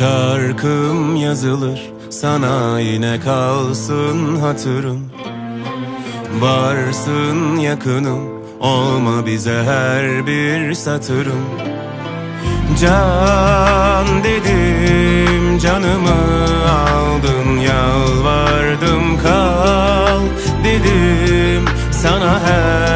şarkım yazılır Sana yine kalsın hatırım. Varsın yakınım Olma bize her bir satırım. Can dedim canımı aldın Yalvardım kal dedim. Sana her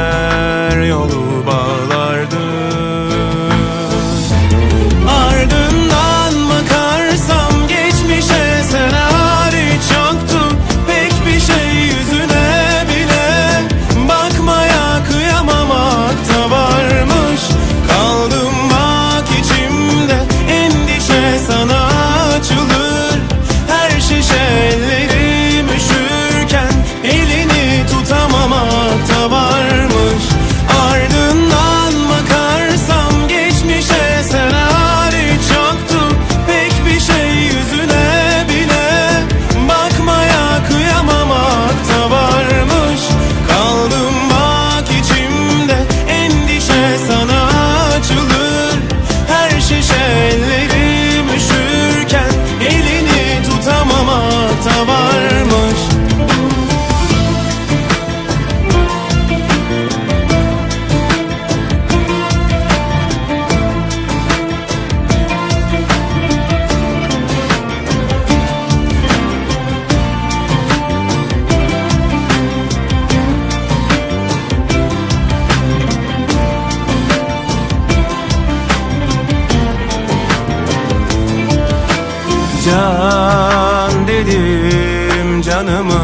Can dedim canımı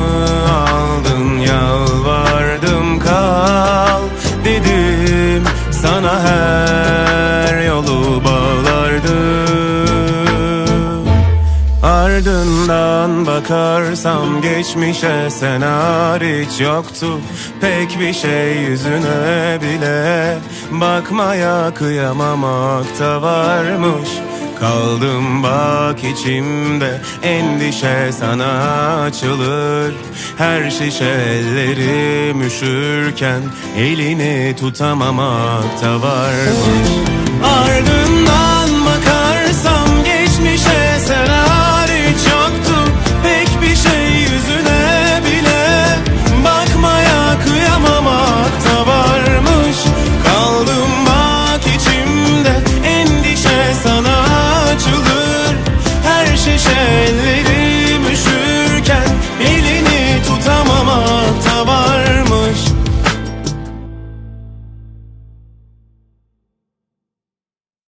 aldın yalvardım kal dedim. Sana her yolu bağlardım. Ardından bakarsam geçmişe sen hariç yoktu. Pek bir şey yüzüne bile bakmaya kıyamamakta varmış Kaldım bak içimde. Endişe sana açılır. Her şişe ellerim üşürken elini tutamamakta varmış Ardından